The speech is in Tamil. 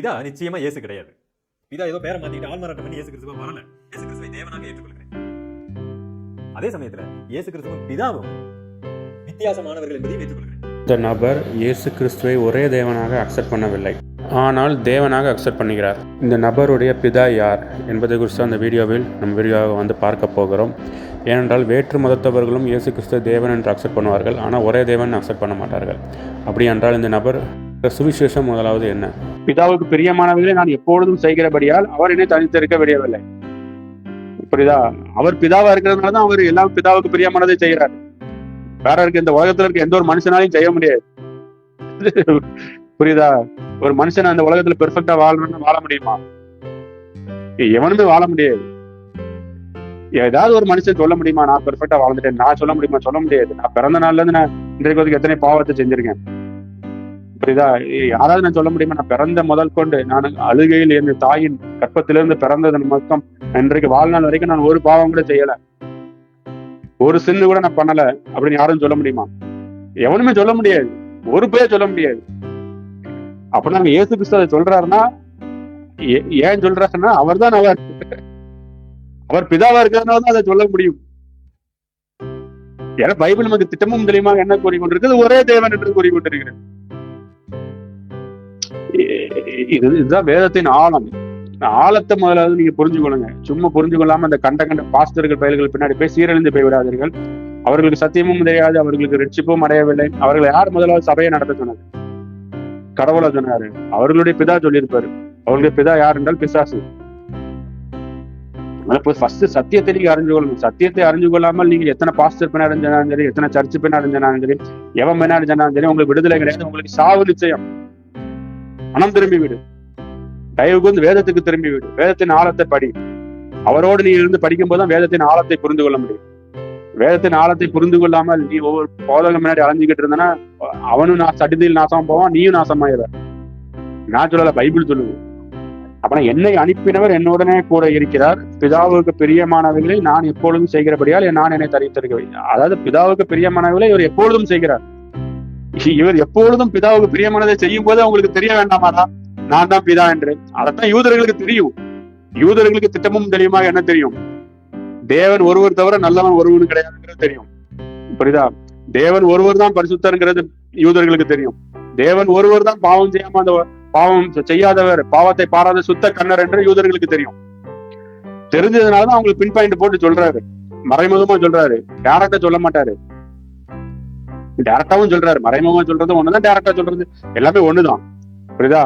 இதா நிச்சயமா இயேசு கிடையாது. இதா ஏதோ பேரை மாத்திட்டு ஆள்மாறாட்டம் பண்ணி இயேசு கிறிஸ்துவ வரல. இயேசு கிறிஸ்துவை தேவனாக ஏற்றுக்கொள்கிறேன். அதே சமயத்துல இயேசு கிறிஸ்துவும் பிதாவும் வித்தியாசமானவர்கள் என்பதையும் ஏற்றுக்கொள்கிறேன். இந்த நபர் இயேசு கிறிஸ்துவை ஒரே தேவனாக அக்செப்ட் பண்ணவில்லை. ஆனால் தேவனாக அக்செப்ட் பண்ணுகிறார். இந்த நபருடைய பிதா யார் என்பதை குறித்து அந்த வீடியோவில் நம்ம வீடியோவை வந்து பார்க்க போகிறோம். ஏனென்றால் வேற்று மதத்தவர்களும் இயேசு கிறிஸ்துவ தேவன் என்று அக்செப்ட் பண்ணுவார்கள். ஆனால் ஒரே தேவன் அக்செப்ட் பண்ண மாட்டார்கள். அப்படி என்றால் இந்த நபர் சுவிசேஷம் முதலாவது என்ன? பிதாவுக்கு பிரியமானவர்களை நான் எப்பொழுதும் செய்கிறபடியால் அவர் என்னை தனித்திருக்க விடவில்லை புரியுதா? அவர் பிதாவா இருக்கிறதுனால தான் அவர் எல்லாம் பிதாவுக்கு பிரியமானதை செய்கிறார். வேற இருக்க இந்த உலகத்துல இருக்க எந்த ஒரு மனுஷனாலையும் செய்ய முடியாது. புரியுதா? ஒரு மனுஷன் அந்த உலகத்துல பெர்ஃபெக்டா வாழணும்னு வாழ முடியுமா? எவனுமே வாழ முடியாது. ஏதாவது ஒரு மனுஷன் சொல்ல முடியுமா? நான் பெர்ஃபெக்டா வாழ்ந்துட்டேன். நான் சொல்ல முடியுமா? சொல்ல முடியாது. நான் பிறந்த நாள்ல இருந்து நான் இன்றைக்கு எத்தனை பாவத்தை செஞ்சிருக்கேன்? புரியுதா யாராவது நான் சொல்ல முடியுமா? நான் பிறந்த முதல் கொண்டு நான் அழுகையில் இருந்து தாயின் கற்பத்திலிருந்து பிறந்ததன் மொத்தம் இன்றைக்கு வாழ்நாள் வரைக்கும் நான் ஒரு பாவம் கூட செய்யல. ஒரு சின்னு கூட நான் பண்ணல அப்படின்னு யாரும் சொல்ல முடியுமா? எவனுமே சொல்ல முடியாது. ஒரு பேர் சொல்ல முடியாது. அப்ப நாங்க இயேசு கிறிஸ்து அதை சொல்றாருன்னா ஏ- ஏன் சொல்றாருன்னா அவர் தான் அவர். அவர் பிதாவா இருக்கிறதுனால தான் அதை சொல்ல முடியும். ஏன்னா பைபிள் நமக்கு திட்டமும் தெளிவாக என்ன கூறிக்கொண்டிருக்கிறது ஒரே தேவன் என்று கூறிக்கொண்டிருக்கிறது. இ- இது இதுதான் வேதத்தின் ஆழம். ஆழத்தை முதலாவது நீங்க புரிஞ்சுக்கொள்ளுங்க. சும்மா புரிஞ்சு கொள்ளாம அந்த கண்ட கண்ட பாஸ்தர்கள் பயல்கள் பின்னாடி போய் சீரழிந்து போய் விடாதீர்கள். அவர்களுக்கு சத்தியமும் தெரியாது அவர்களுக்கு ரட்சிப்பும் அடையவில்லை. அவர்கள் யார் முதலாவது சபையை நடத்த சொன்னது கடவுளா சொன்னாரு. அவர்களுடைய பிதா சொல்லியிருப்பாரு. அவர்களுடைய பிதா யார் என்றால் பிசாசு ஃபர்ஸ்ட் சத்தியத்தை நீங்க அறிஞ்சு கொள்ளணும் சத்தியத்தை அறிஞ்சு கொள்ளாமல் நீங்க எத்தனை பாஸ்டர் பின்னாடி அடைஞ்சாலும் சரி எத்தனை சர்ச்சு பின்னாடி அடைஞ்சாலும் சரி எவன் பின்னாடி அடைஞ்சாலும் சரி உங்களுக்கு விடுதலை கிடையாது உங்களுக்கு சாவு நிச்சயம். மனம் திரும்பி விடு. தயவு வந்து வேதத்துக்கு திரும்பி விடு. வேதத்தின் ஆழத்தை படி. அவரோடு நீ இருந்து படிக்கும் போதுதான் வேதத்தின் ஆழத்தை புரிந்து கொள்ள முடியும். வேதத்தின் ஆழத்தை புரிந்து கொள்ளாமல் நீ ஒவ்வொரு போதகம் முன்னாடி அலைஞ்சுக்கிட்டு இருந்தனா அவனும் நான் சடிதியில் நாசம் போவான் நீயும் நாசமாயிர நான் சொல்லல பைபிள் சொல்லுது. அப்பனா என்னை அனுப்பினவர் என்னுடனே கூட இருக்கிறார். பிதாவுக்கு பிரியமானவர்களை நான் எப்பொழுதும் செய்கிறபடியால் நான் என்னை தரித்திருக்கிறேன் அதாவது பிதாவுக்கு பிரியமானவர்களை இவர் எப்பொழுதும் செய்கிறார். இவர் எப்பொழுதும் பிதாவுக்கு பிரியமானதை செய்யும் போது அவங்களுக்கு தெரிய வேண்டாமாடா? நான் தான் பிதா என்று. அதைத்தான் யூதர்களுக்கு தெரியும். யூதர்களுக்கு திட்டமும் தெரியுமா என்ன தெரியும்? தேவன் ஒருவர் தவிர நல்லவன் ஒருவன் கிடையாதுங்கிறது தெரியும். புரியுதா? தேவன் ஒருவர் தான் பரிசுத்தருங்கிறது யூதர்களுக்கு தெரியும். தேவன் ஒருவர் தான் பாவம் செய்யாம அந்த பாவம் செய்யாதவர் பாவத்தை பாராத சுத்த கண்ணர் என்று யூதர்களுக்கு தெரியும். தெரிஞ்சதுனாலதான் அவங்களுக்கு பின் பாயிண்ட் போட்டு சொல்றாரு. மறைமுகமா சொல்றாரு. டேரக்டா சொல்ல மாட்டாரு? டேரக்டாவும் சொல்றாரு மறைமுகமா சொல்றது ஒண்ணுதான் டேரக்டா சொல்றது. எல்லாமே ஒண்ணுதான். புரியுதா?